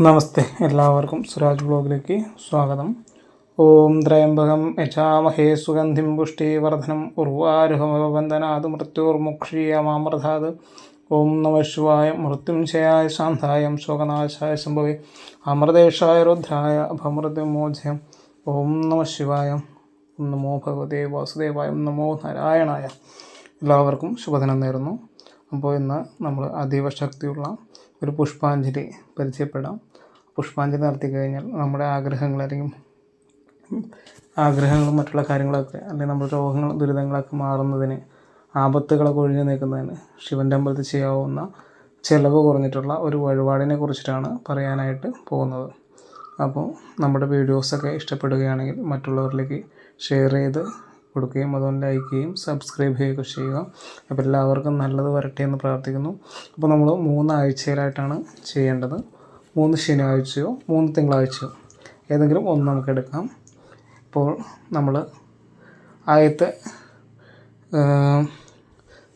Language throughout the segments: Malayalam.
നമസ്തേ. എല്ലാവർക്കും സുരാജ് ബ്ലോഗിലേക്ക് സ്വാഗതം. ഓം ത്രയംബകം യജാമഹേ സുഗന്ധിം പുഷ്ടിവർദ്ധനം ഉർവാരുഹമവന്ദനാത് മൃത്യുർമുക്ഷീയ മാമൃതാത് ഓം നമ ശിവായ മൃത്യുംശയായ ശാന്തായം ശോകനാശായ സംഭവേ അമൃതേഷായ രുദ്രായ അഭമൃത്യുമോചയം ഓം നമ ശിവായ. ഓം നമോ ഭഗവതേ വാസുദേവായ. നമോ നാരായണായ. എല്ലാവർക്കും ശുഭദിനം നേരുന്നു. അപ്പോൾ ഇന്ന് നമ്മൾ അതീവ ശക്തിയുള്ള ഒരു പുഷ്പാഞ്ജലി പരിചയപ്പെടാം. പുഷ്പാഞ്ജലി നടത്തി കഴിഞ്ഞാൽ നമ്മുടെ ആഗ്രഹങ്ങൾ അല്ലെങ്കിൽ ആഗ്രഹങ്ങളും മറ്റുള്ള കാര്യങ്ങളൊക്കെ അല്ലെങ്കിൽ നമ്മുടെ രോഗങ്ങളും ദുരിതങ്ങളൊക്കെ മാറുന്നതിന് ആപത്തുകളൊക്കെ ഒഴിഞ്ഞു നിൽക്കുന്നതിന് ശിവന്റെ അമ്പലത്തിൽ ചെയ്യാവുന്ന ചിലവ് കുറഞ്ഞിട്ടുള്ള ഒരു വഴിപാടിനെ കുറിച്ചിട്ടാണ് പറയാനായിട്ട് പോകുന്നത്. അപ്പോൾ നമ്മുടെ വീഡിയോസൊക്കെ ഇഷ്ടപ്പെടുകയാണെങ്കിൽ മറ്റുള്ളവരിലേക്ക് ഷെയർ ചെയ്ത് കൊടുക്കുകയും അതുകൊണ്ട് ലൈക്ക് ചെയ്യുകയും സബ്സ്ക്രൈബ് ചെയ്യുകയൊക്കെ ചെയ്യുക. അപ്പോൾ എല്ലാവർക്കും നല്ലത് വരട്ടെ എന്ന് പ്രാർത്ഥിക്കുന്നു. അപ്പോൾ നമ്മൾ മൂന്നാഴ്ചയിലായിട്ടാണ് ചെയ്യേണ്ടത്. മൂന്ന് ശനിയാഴ്ചയോ മൂന്ന് തിങ്കളാഴ്ചയോ ഏതെങ്കിലും ഒന്ന് നമുക്ക് എടുക്കാം. ഇപ്പോൾ നമ്മൾ ആദ്യത്തെ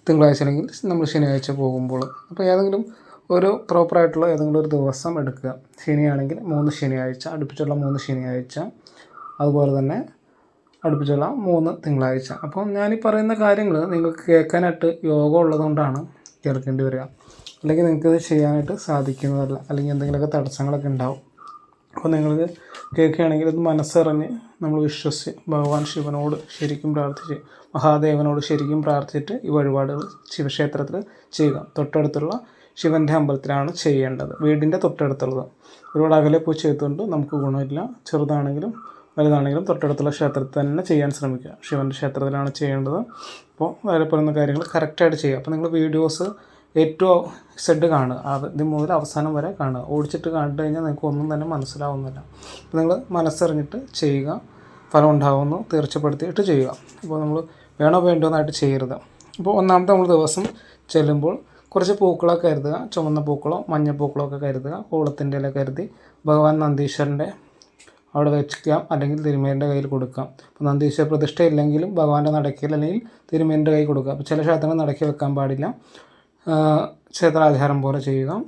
തിങ്കളാഴ്ച അല്ലെങ്കിൽ നമ്മൾ ശനിയാഴ്ച പോകുമ്പോൾ അപ്പോൾ ഏതെങ്കിലും ഒരു പ്രോപ്പറായിട്ടുള്ള ഏതെങ്കിലും ഒരു ദിവസം എടുക്കുക. ശനിയാണെങ്കിൽ മൂന്ന് ശനിയാഴ്ച അടുപ്പിച്ചുള്ള മൂന്ന് ശനിയാഴ്ച അതുപോലെ തന്നെ അടുപ്പിച്ചുള്ള മൂന്ന് തിങ്കളാഴ്ച. അപ്പോൾ ഞാൻ ഈ പറയുന്ന കാര്യങ്ങൾ നിങ്ങൾക്ക് കേൾക്കാനായിട്ട് യോഗം ഉള്ളതുകൊണ്ടാണ് കേൾക്കേണ്ടി വരിക. അല്ലെങ്കിൽ നിങ്ങൾക്കത് ചെയ്യാനായിട്ട് സാധിക്കുന്നതല്ല. അല്ലെങ്കിൽ എന്തെങ്കിലുമൊക്കെ തടസ്സങ്ങളൊക്കെ ഉണ്ടാവും. അപ്പോൾ നിങ്ങൾ കേൾക്കുകയാണെങ്കിൽ അത് മനസ്സറിഞ്ഞ് നമ്മൾ വിശ്വസിച്ച് ഭഗവാൻ ശിവനോട് ശരിക്കും പ്രാർത്ഥിച്ച് മഹാദേവനോട് ശരിക്കും പ്രാർത്ഥിച്ചിട്ട് ഈ വഴിപാടുകൾ ശിവക്ഷേത്രത്തിൽ ചെയ്യുക. തൊട്ടടുത്തുള്ള ശിവന്റെ അമ്പലത്തിലാണ് ചെയ്യേണ്ടത്. വീടിന്റെ തൊട്ടടുത്തുള്ളത്. ഒരുപാട് അകലെ പോയി ചെയ്തുകൊണ്ട് നമുക്ക് ഗുണമില്ല. ചെറുതാണെങ്കിലും വലുതാണെങ്കിലും തൊട്ടടുത്തുള്ള ക്ഷേത്രത്തിൽ തന്നെ ചെയ്യാൻ ശ്രമിക്കുക. ശിവന്റെ ക്ഷേത്രത്തിലാണ് ചെയ്യേണ്ടത്. അപ്പോൾ പോലുന്ന കാര്യങ്ങൾ കറക്റ്റായിട്ട് ചെയ്യുക. അപ്പോൾ നിങ്ങൾ വീഡിയോസ് ഏറ്റവും സെഡ് കാണുക. ആദ്യം മുതൽ അവസാനം വരെ കാണുക. ഓടിച്ചിട്ട് കണ്ടു കഴിഞ്ഞാൽ നിങ്ങൾക്ക് ഒന്നും തന്നെ മനസ്സിലാവുന്നില്ല. അപ്പോൾ നിങ്ങൾ മനസ്സറിഞ്ഞിട്ട് ചെയ്യുക. ഫലം ഉണ്ടാകുമെന്ന് തീർച്ചപ്പെടുത്തിയിട്ട് ചെയ്യുക. അപ്പോൾ നമ്മൾ വേണോ വേണ്ടോ എന്നായിട്ട് ചെയ്യരുത്. അപ്പോൾ ഒന്നാമത്തെ നമ്മൾ ദിവസം ചെല്ലുമ്പോൾ കുറച്ച് പൂക്കളൊക്കെ കരുതുക. ചുവന്ന പൂക്കളോ മഞ്ഞ പൂക്കളോ ഒക്കെ കരുതുക. ഓളത്തിന്റെ ഇല കരുതി ഭഗവാൻ നന്ദീശ്വരന്റെ അവിടെ വെച്ചിക്കാം അല്ലെങ്കിൽ തിരുമേന്റെ കയ്യിൽ കൊടുക്കാം. അപ്പോൾ നന്ദീശ്വര പ്രതിഷ്ഠ ഇല്ലെങ്കിലും ഭഗവാന്റെ നടക്കിൽ അല്ലെങ്കിൽ തിരുമേന്റെ കയ്യിൽ കൊടുക്കുക അപ്പോൾ ചില ക്ഷേത്രങ്ങൾ നടക്കി വെക്കാൻ പാടില്ല. ക്ഷേത്രാചാരം പോലെ ചെയ്യുക.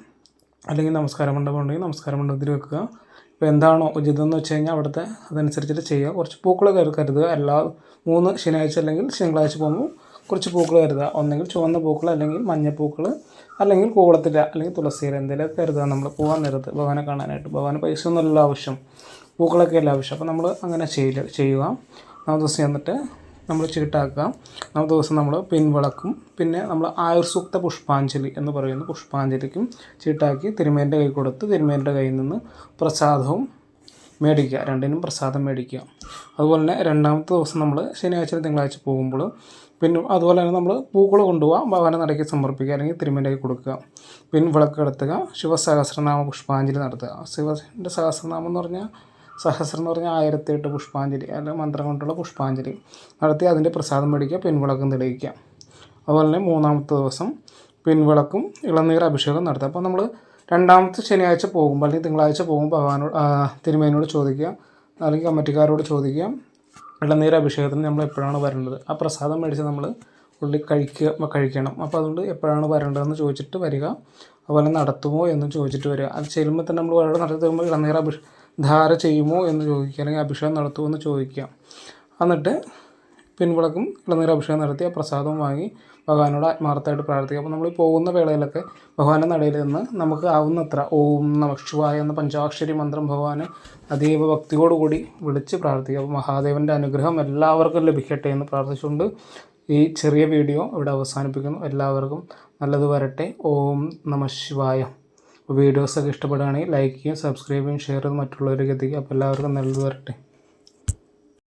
അല്ലെങ്കിൽ നമസ്കാര മണ്ഡപം ഉണ്ടെങ്കിൽ നമസ്കാര മണ്ഡപത്തിൽ വെക്കുക. ഇപ്പോൾ എന്താണോ ഉചിതം എന്ന് വെച്ച് കഴിഞ്ഞാൽ അവിടുത്തെ അതനുസരിച്ചിട്ട് ചെയ്യുക. കുറച്ച് പൂക്കൾ കരുതുക. എല്ലാ മൂന്ന് ശനിയാഴ്ച അല്ലെങ്കിൽ തിങ്കളാഴ്ച പോകുമ്പോൾ കുറച്ച് പൂക്കൾ കരുതുക. ഒന്നെങ്കിൽ ചുവന്ന പൂക്കൾ അല്ലെങ്കിൽ മഞ്ഞപ്പൂക്കൾ അല്ലെങ്കിൽ കൂവളത്തില അല്ലെങ്കിൽ തുളസിയില എന്തെങ്കിലും കരുതുക നമ്മൾ. പോകാൻ നേരത്ത് ഭഗവാനെ കാണാനായിട്ട്. ഭഗവാന് പൈസ ഒന്നുമല്ല ആവശ്യം. പൂക്കളൊക്കെ അല്ല ആവശ്യം. അപ്പോൾ നമ്മൾ അങ്ങനെ ചെയ്യില്ല ചെയ്യുക. നാല് ദിവസം ചെന്നിട്ട് നമ്മൾ ചീട്ടാക്കാം നമ്മൾ ദിവസം നമ്മൾ പിൻവിളക്കും. പിന്നെ നമ്മൾ ആയുർസൂക്ത പുഷ്പാഞ്ജലി എന്ന് പറയുന്ന പുഷ്പാഞ്ജലിക്കും ചീട്ടാക്കി തിരുമേന്റെ കൈ കൊടുത്ത് തിരുമേന്റെ കയ്യിൽ നിന്ന് പ്രസാദവും മേടിക്കുക. രണ്ടിനും പ്രസാദം മേടിക്കുക. അതുപോലെ തന്നെ രണ്ടാമത്തെ ദിവസം നമ്മൾ ശനിയാഴ്ച തിങ്കളാഴ്ച പോകുമ്പോൾ പിന്നെ അതുപോലെ തന്നെ നമ്മൾ പൂക്കൾ കൊണ്ടുപോകാം ഭഗവാനെ നടക്കി സമർപ്പിക്കുക അല്ലെങ്കിൽ തിരുമേന്റെ കൈ കൊടുക്കുക. പിൻ വിളക്ക് എടുത്തുക ശിവസഹസ്രനാമ പുഷ്പാഞ്ജലി നടത്തുക. ശിവന്റെ സഹസ്രനാമം എന്ന് പറഞ്ഞാൽ സഹസ്രം എന്ന് പറഞ്ഞാൽ ആയിരത്തി എട്ട് പുഷ്പാഞ്ജലി അല്ലെങ്കിൽ മന്ത്രം കൊണ്ടുള്ള പുഷ്പാഞ്ജലി. നടത്തി അതിന്റെ പ്രസാദം മേടിക്കുക പിൻവിളക്കും തെളിയിക്കുക. അതുപോലെ തന്നെ മൂന്നാമത്തെ ദിവസം പിൻവിളക്കും ഇളനീർ അഭിഷേകം നടത്തുക. അപ്പോൾ നമ്മൾ രണ്ടാമത്തെ ശനിയാഴ്ച പോകുമ്പോൾ അല്ലെങ്കിൽ തിങ്കളാഴ്ച പോകുമ്പോൾ ഭഗവാനോട് തിരുമേനോട് ചോദിക്കുക അല്ലെങ്കിൽ കമ്മിറ്റിക്കാരോട് ചോദിക്കുക ഇളനീർ അഭിഷേകത്തിന് നമ്മൾ എപ്പോഴാണ് വരേണ്ടത്? ആ പ്രസാദം മേടിച്ച് നമ്മൾ ഉള്ളി കഴിക്കുക കഴിക്കണം. അപ്പോൾ അതുകൊണ്ട് എപ്പോഴാണ് വരേണ്ടതെന്ന് ചോദിച്ചിട്ട് വരിക. അതുപോലെ നടത്തുമോ എന്ന് ചോദിച്ചിട്ട് വരിക. അത് ചെല്ലുമ്പോൾ തന്നെ നമ്മൾ വേറെ നടത്തി തരുമ്പോൾ ഇളനീർ അഭിഷേകം ധാര ചെയ്യുമോ എന്ന് ചോദിക്കുക അല്ലെങ്കിൽ അഭിഷേകം നടത്തുമോ എന്ന് ചോദിക്കുക. എന്നിട്ട് പിൻവിളക്കും ഇളനീർ അഭിഷേകം നടത്തി ആ പ്രസാദം വാങ്ങി ഭഗവാനോട് ആത്മാർത്ഥമായിട്ട് പ്രാർത്ഥിക്കുക. അപ്പോൾ നമ്മൾ പോകുന്ന വേളയിലൊക്കെ ഭഗവാന്റെ നടയിൽ നിന്ന് നമുക്ക് ആവുന്നത്ര ഓം നമ ശിവായ എന്ന പഞ്ചാക്ഷരി മന്ത്രം ഭഗവാന് അതീവ ഭക്തിയോടുകൂടി വിളിച്ച് പ്രാർത്ഥിക്കുക. അപ്പോൾ മഹാദേവന്റെ അനുഗ്രഹം എല്ലാവർക്കും ലഭിക്കട്ടെ എന്ന് പ്രാർത്ഥിച്ചുകൊണ്ട് ഈ ചെറിയ വീഡിയോ ഇവിടെ അവസാനിപ്പിക്കുന്നു. എല്ലാവർക്കും നല്ലത് വരട്ടെ. ഓം നമ ശിവായ. വീഡിയോസൊക്കെ ഇഷ്ടപ്പെടുകയാണെങ്കിൽ ലൈക്ക് ചെയ്യും സബ്സ്ക്രൈബ് ചെയ്യും ഷെയർ ചെയ്ത് മറ്റുള്ളവരൊക്കെ എത്തിക്കുക അപ്പോൾ എല്ലാവർക്കും നല്ലത് വരട്ടെ.